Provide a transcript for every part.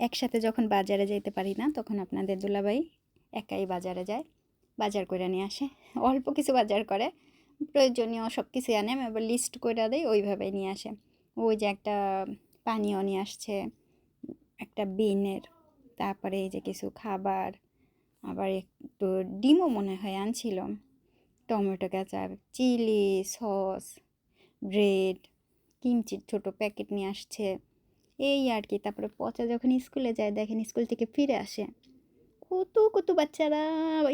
একসাথে যখন বাজারে যেতে পারি না, তখন আপনাদের দুলাভাই একাই বাজারে যায়, বাজার করে নিয়ে আসে। অল্প কিছু বাজার করে, প্রয়োজনীয় সব কিছু আনে, আমি আবার লিস্ট করে দিই, ওইভাবেই নিয়ে আসে। ওই যে একটা পানীয় নিয়ে আসছে, একটা বিনের, তারপরে এই যে কিছু খাবার, আবার একটু ডিমও মনে হয় আনছিল। Tomato ketchup chilli sauce, bread, কিমচির ছোটো প্যাকেট নিয়ে আসছে। এই আর কি তারপরে পচা যখন স্কুলে যায়, দেখেন স্কুল থেকে ফিরে আসে। কত কত বাচ্চারা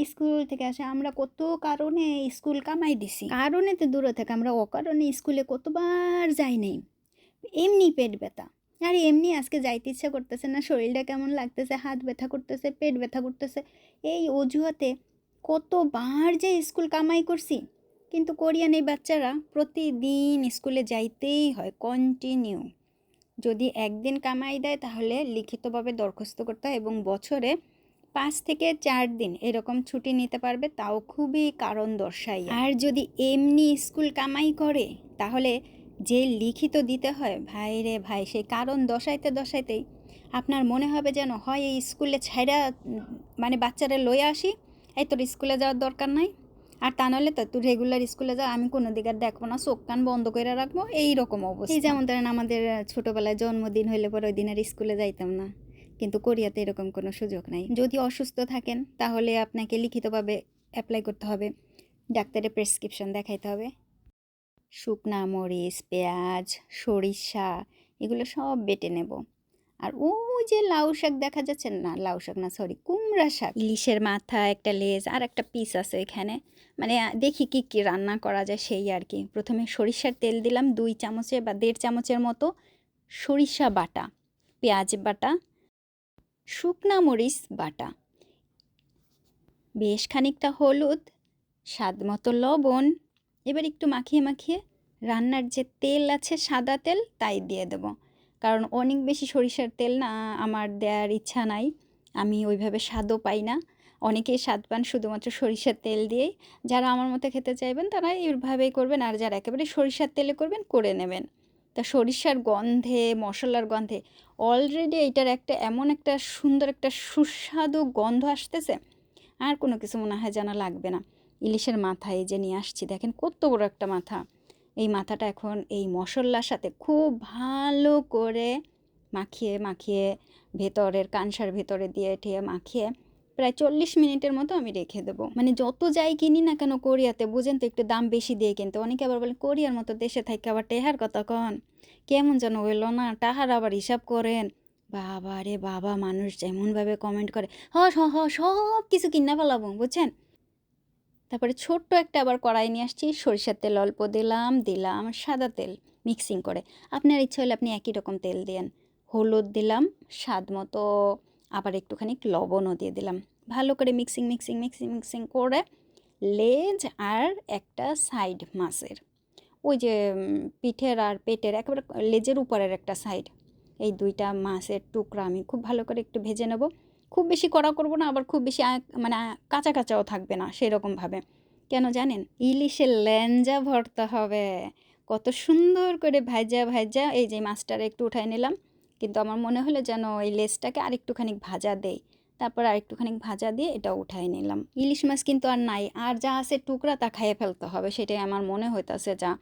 স্কুল থেকে আসে। আমরা কত কারণে স্কুল কামাই দিছি। কারণে তো দূরে থাকে, আমরা অকারণে স্কুলে কতবার যাই নাই। এমনি পেট ব্যথা। আর এমনি আজকে যাইতে ইচ্ছা করতেছে না, শরীরটা কেমন লাগতেছে, হাত ব্যথা করতেছে, পেট ব্যথা করতেছে। এই অজুহাতে কতবার যে স্কুল কামাই করছি। কিন্তু কোরিয়ান এই বাচ্চারা প্রতিদিন স্কুলে যাইতেই হয় কন্টিনিউ যদি একদিন কামাই দেয়, তাহলে লিখিতভাবে দরখাস্ত করতে হয় এবং বছরে পাঁচ থেকে চার দিন এরকম ছুটি নিতে পারবে। তাও খুবই কারণ দর্শাই আর যদি এমনি স্কুল কামাই করে, তাহলে যে লিখিত দিতে হয়, ভাই রে ভাই, সেই কারণ দশাইতে দশাইতেই আপনার মনে হবে যেন, হয় এই স্কুলে ছাইরা মানে বাচ্চারা লয়ে আসি, এই তোর স্কুলে যাওয়ার দরকার নাই। আর তা নাহলে তো, তুই রেগুলার স্কুলে যা, আমি কোনো দিকে দেখব না, চোখ কান বন্ধ করে রাখব এই রকম অবস্থা। এই যেমন ধরেন আমাদের ছোটোবেলায় জন্মদিন হইলে পরে ওই দিন আর স্কুলে যাইতাম না, কিন্তু কোরিয়াতে এরকম কোনো সুযোগ নাই। যদি অসুস্থ থাকেন, তাহলে আপনাকে লিখিতভাবে অ্যাপ্লাই করতে হবে, ডাক্তারের প্রেসক্রিপশন দেখাইতে হবে। শুকনা মরিচ, পেঁয়াজ, সরিষা, এগুলো সব বেটে নেব। আর ওই যে লাউ শাক দেখা যাচ্ছে না, লাউ শাক না সরি কুমড়া শাক। ইলিশের মাথা, একটা লেজ, আর একটা পিস আছে এখানে। মানে দেখি কি কি রান্না করা যায় সেই আর কি। প্রথমে সরিষার তেল দিলাম দুই চামচে বা দেড় চামচের মতো সরিষা বাটা, পেঁয়াজ বাটা, শুকনা মরিচ বাটা। বেশ খানিকটা হলুদ, স্বাদ মতো লবণ। এবার একটু মাখিয়ে মাখিয়ে রান্নার যে তেল আছে সাদা তেল, তাই দিয়ে দেব। কারণ অনেক বেশি সরিষার তেল না আমার দেওয়ার ইচ্ছা নাই। আমি ওইভাবে স্বাদও পাই না। অনেকেই স্বাদ পান শুধুমাত্র সরিষার তেল দিয়েই যারা আমার মতো খেতে চাইবেন তারা এইভাবেই করবেন আর যারা একেবারে সরিষার তেলে করবেন করে নেবেন। তা সরিষার গন্ধে, মশলার গন্ধে অলরেডি এইটার একটা এমন একটা সুন্দর একটা সুস্বাদু গন্ধ আসতেছে। আর কোনো কিছু মনে হয় যেন লাগবে না। ইলিশের মাথা এই যে নিয়ে আসছি, দেখেন কত বড় একটা মাথা। এই মাথাটা এখন এই মশলার সাথে খুব ভালো করে মাখিয়ে মাখিয়ে ভেতরের কানসার ভেতরে দিয়ে ঠেয়ে মাখিয়ে প্রায় চল্লিশ মিনিটের মতো আমি রেখে দেবো। মানে যত যাই কিনি না কেন কোরিয়াতে, বুঝেন তো একটু দাম বেশি দিয়ে কিনতে। অনেকে আবার বলেন কোরিয়ার মতো দেশে থাকে আবার টেহার কথা কন। কেমন যেন হইল না, টাহার আবার হিসাব করেন। বাবা রে বাবা, মানুষ যেমনভাবে কমেন্ট করে হ হ সব কিছু কিনা ফেলাবো, বুঝছেন? তারপরে ছোট্ট একটা আবার কড়াই নিয়ে আসছি। সরিষার তেল অল্প দিলাম দিলাম সাদা তেল মিক্সিং করে। আপনার ইচ্ছা হলে আপনি একই রকম তেল দেন। হলুদ দিলাম, স্বাদ মতো আবার একটুখানি লবণও দিয়ে দিলাম। ভালো করে মিক্সিং মিক্সিং মিক্সিং মিক্সিং করে লেজ আর একটা সাইড মাছের ওই যে পিঠের আর পেটের একেবারে লেজের উপরের একটা সাইড এই দুইটা মাছের টুকরা আমি খুব ভালো করে একটু ভেজে নেব। খুব বেশি কড়া করব না, আবার খুব বেশি মানে কাঁচা কাঁচাও থাকবে না সেরকমভাবে। কেন জানেন? ইলিশের ল্যাঞ্জা ভরতে হবে। কত সুন্দর করে ভাজা ভাজা, এই যে মাছটার একটু উঠাই নিলাম। কিন্তু আমার মনে হলো যেন এই লেসটাকে আরেকটুখানি ভাজা দেই। তারপর আরেকটুখানি ভাজা দিয়ে এটা উঠাই নিলাম। ইলিশ মাছ কিন্তু আর নাই। আর যা আছে টুকরা তা খাইয়ে ফেলতে হবে, সেটাই আমার মনে হইতাছে যা।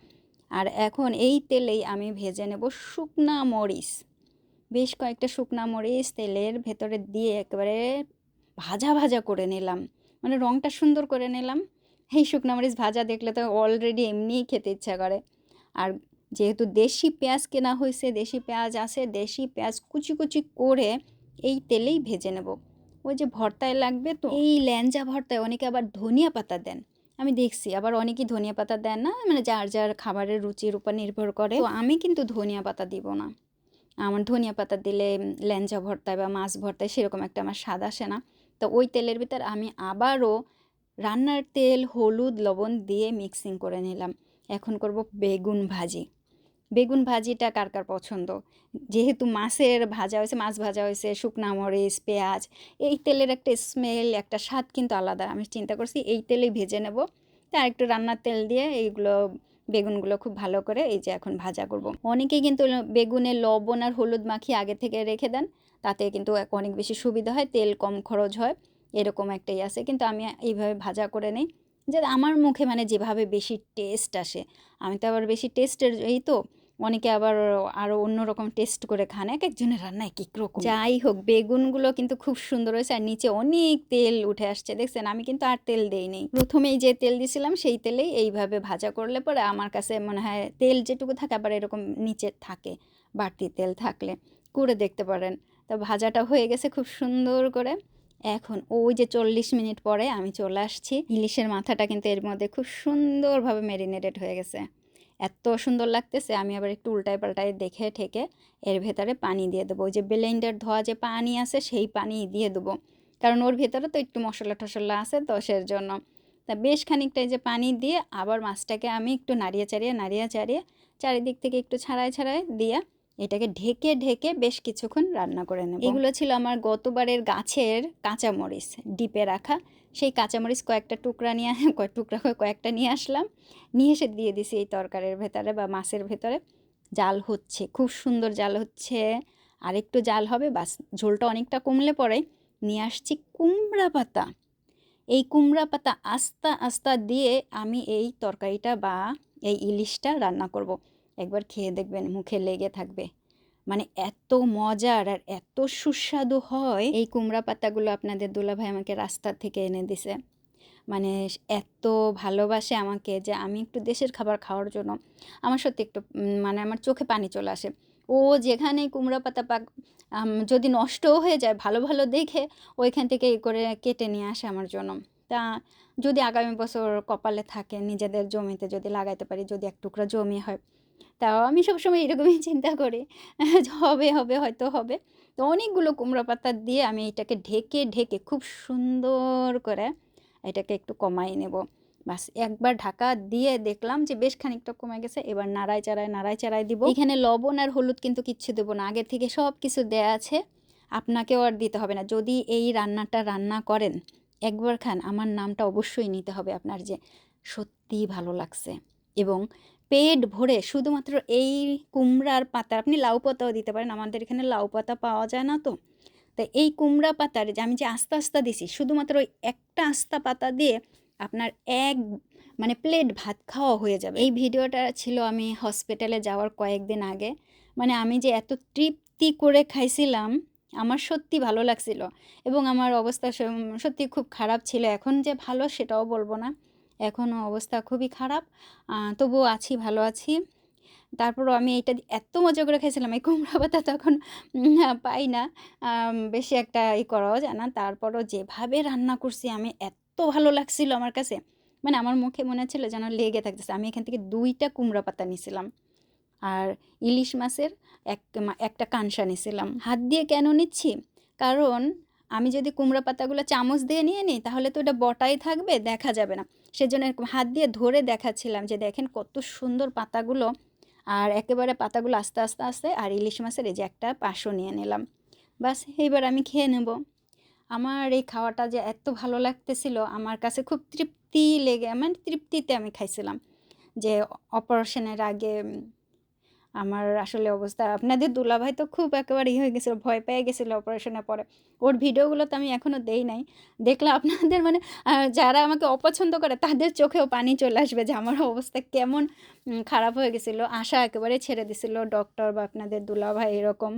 আর এখন এই তেলেই আমি ভেজে নেব শুকনা মরিচ। বেশ কয়েকটা শুকনা মরিচ তেলের ভেতরে দিয়ে একেবারে ভাজা ভাজা করে নিলাম। মানে রঙটা সুন্দর করে নিলাম। এই শুকনা মরিচ ভাজা দেখলে তো অলরেডি এমনিই খেতে ইচ্ছা করে। আর যেহেতু দেশি পেঁয়াজ কেনা হয়েছে, দেশি পেঁয়াজ আছে, দেশি পেঁয়াজ কুচি কুচি করে এই তেলেই ভেজে নেব। ওই যে ভর্তায় লাগবে তো, এই ল্যাঞ্জা ভর্তায় অনেকে আবার ধনিয়া পাতা দেন। আমি দেখছি, আবার অনেকেই ধনিয়া পাতা দেন না মানে যার যার খাবারের রুচির উপর নির্ভর করে। তো আমি কিন্তু ধনিয়া পাতা দিব না। আমার ধনিয়া পাতা দিলে ল্যাঞ্জা ভর্তায় বা মাছ ভর্তায় সেরকম একটা আমার স্বাদ আসে না। তো ওই তেলের ভিতর আমি আবারও রান্নার তেল, হলুদ, লবণ দিয়ে মিক্সিং করে নিলাম। এখন করব বেগুন ভাজি। বেগুন ভাজিটা কার কার পছন্দ? যেহেতু মাছের ভাজা হয়েছে, মাছ ভাজা হয়েছে, শুকনা মরিচ, পেঁয়াজ, এই তেলের একটা স্মেল একটা স্বাদ কিন্তু আলাদা। আমি চিন্তা করছি এই তেলেই ভেজে নেব। তা একটু রান্নার তেল দিয়ে এইগুলো বেগুনগুলো খুব ভালো করে এই যে এখন ভাজা করব। অনেকেই কিন্তু বেগুনে লবণ আর হলুদ মাখিয়ে আগে থেকে রেখে দেন। তাতে কিন্তু অনেক বেশি সুবিধা হয়, তেল কম খরচ হয়, এরকম একটাই আছে। কিন্তু আমি এইভাবে ভাজা করে নিই। যে আমার মুখে মানে যেভাবে বেশি টেস্ট আসে, আমি তো আবার বেশি টেস্টের এই তো অনেকে আবার আরও অন্যরকম টেস্ট করে খান, এক একজনের রান্না এক এক রকম। যাই হোক, বেগুনগুলো কিন্তু খুব সুন্দর হয়েছে আর নিচে অনেক তেল উঠে আসছে। দেখছেন, আমি কিন্তু আর তেল দেইনি প্রথমেই যে তেল দিছিলাম, সেই তেলেই এইভাবে ভাজা করলে পরে আমার কাছে মনে হয় তেল যেটুকু থাকে, আবার এরকম নিচে থাকে, বাড়তি তেল থাকলে। করে দেখতে পারেন। তো ভাজাটা হয়ে গেছে খুব সুন্দর করে। এখন ওই যে চল্লিশ মিনিট পরে আমি চলে আসছি। ইলিশের মাথাটা কিন্তু এর মধ্যে খুব সুন্দরভাবে ম্যারিনেটেড হয়ে গেছে। এত সুন্দর লাগতেছে, আমি আবার একটু উল্টায় পাল্টায় দেখে ঠেকে এর ভেতরে পানি দিয়ে দেবো। ওই যে ব্লেন্ডার ধোয়া যে পানি আছে, সেই পানি দিয়ে দেবো। কারণ ওর ভেতরে তো একটু মশলা টশলা আছে তো সের জন্য তা বেশ খানিকটা যে পানি দিয়ে আবার মাছটাকে আমি একটু নাড়িয়ে চাড়িয়ে নাড়িয়ে চাড়িয়ে চারিদিক থেকে একটু ছাড়াই ছাড়াই দিয়ে এটাকে ঢেকে ঢেকে বেশ কিছুক্ষণ রান্না করে নেব। এগুলো ছিল আমার গতবারের গাছের কাঁচামরিচ ডিপে রাখা। সেই কাঁচামরিচ কয়েকটা টুকরা নিয়ে কয়েক টুকরা করে কয়েকটা নিয়ে আসলাম। নিয়ে এসে দিয়ে দিছি এই তরকারির ভেতরে বা মাছের ভেতরে। জাল হচ্ছে, খুব সুন্দর জাল হচ্ছে। আর একটু জাল হবে, বাস ঝোলটা অনেকটা কমলে পরে নিয়ে আসছি কুমড়া পাতা। এই কুমড়া পাতা আস্তা আস্তা দিয়ে আমি এই তরকারিটা বা এই ইলিশটা রান্না করব। একবার খেয়ে দেখবেন, মুখে লেগে থাকবে। মানে এত মজার আর এত সুস্বাদু হয়। এই কুমড়া পাতাগুলো আপনাদের দুলাভাই আমাকে রাস্তা থেকে এনে দিছে। মানে এত ভালোবাসে আমাকে যে আমি একটু দেশের খাবার খাওয়ার জন্য আমার সত্যি একটু মানে আমার চোখে পানি চলে আসে। ও যেখানে কুমড়া পাতা পাক যদি নষ্টও হয়ে যায়, ভালো ভালো দেখে ওইখান থেকে এই করে কেটে নিয়ে আসে আমার জন্য। তা যদি আগামী বছর কপালে থাকে, নিজেদের জমিতে যদি লাগাইতে পারি, যদি এক টুকরা জমি হয় তাও আমি সবসময় এরকমই চিন্তা করি। হবে হবে, হয়তো হবে। তো অনেকগুলো কুমড়ো পাতা দিয়ে আমি এটাকে ঢেকে ঢেকে খুব সুন্দর করে এটাকে একটু কমাই নেব। বাস একবার ঢাকা দিয়ে দেখলাম যে বেশ খানিকটা কমে গেছে। এবার নাড়াই চাড়াই নাড়াই চাড়াই দিব। এখানে লবণ আর হলুদ কিন্তু কিচ্ছু দেবো না। আগে থেকে সব কিছু দেয়া আছে। আপনাকেও আর দিতে হবে না। যদি এই রান্নাটা রান্না করেন, একবার খান, আমার নামটা অবশ্যই নিতে হবে আপনার যে সত্যিই ভালো লাগছে। এবং পেট ভরে শুধুমাত্র এই কুমড়ার পাতা, আপনি লাউ পাতাও দিতে পারেন, আমাদের এখানে লাউ পাতা পাওয়া যায় না তো। তো এই কুমড়া পাতার যে আমি যে আস্তা আস্তা দিছি, শুধুমাত্র ওই একটা আস্তা পাতা দিয়ে আপনার এক মানে প্লেট ভাত খাওয়া হয়ে যাবে। এই ভিডিওটা ছিল আমি হসপিটালে যাওয়ার কয়েকদিন আগে। মানে আমি যে এত তৃপ্তি করে খাইছিলাম, আমার সত্যি ভালো লাগছিল। এবং আমার অবস্থা সত্যি খুব খারাপ ছিল। এখন যে ভালো সেটাও বলব না। এখনও অবস্থা খুবই খারাপ। তবুও আছি, ভালো আছি। তারপরও আমি এটা এত মজা করে খাইছিলাম এই কুমড়া পাতা তখন পাই না। বেশি একটা ই করাও যায় না। তারপরও যেভাবে রান্না করছি, আমি এত ভালো লাগছিল আমার কাছে। মানে আমার মুখে মনে হচ্ছিল যেন লেগে থাকতেছে। আমি এখান থেকে দুইটা কুমড়া পাতা নিয়েছিলাম আর ইলিশ মাছের এক একটা কানসা নিয়েছিলাম হাত দিয়ে কেন নিচ্ছি? কারণ আমি যদি কুমড়া পাতাগুলো চামচ দিয়ে নিয়ে নিই, তাহলে তো ওটা বটাই থাকবে, দেখা যাবে না। সেজন্য এরকম হাত দিয়ে ধরে দেখাচ্ছিলাম যে দেখেন কত সুন্দর পাতাগুলো। আর একেবারে পাতাগুলো আস্তে আস্তে আস্তে আর ইলিশ মাছের এই যে একটা পাশও নিয়ে নিলাম। বাস, এইবার আমি খেয়ে নেব। আমার এই খাওয়াটা যে এত ভালো লাগতেছিল, আমার কাছে খুব তৃপ্তি লেগে মানে তৃপ্তিতে আমি খাইছিলাম যে অপারেশনের আগে আমার আসলে অবস্থা, আপনাদের দুলাভাই তো খুব একেবারে হয়ে গেছিল, ভয় পেয়ে গেছিল অপারেশনের পরে। ওর ভিডিওগুলো তো আমি এখনও দেই নাই। দেখলাম আপনাদের মানে যারা আমাকে অপছন্দ করে তাদের চোখেও পানি চলে আসবে যে আমার অবস্থা কেমন খারাপ হয়ে গেছিল, আশা একেবারে ছেড়ে দিছিল ডক্টর বা আপনাদের দুলাভাই এরকম।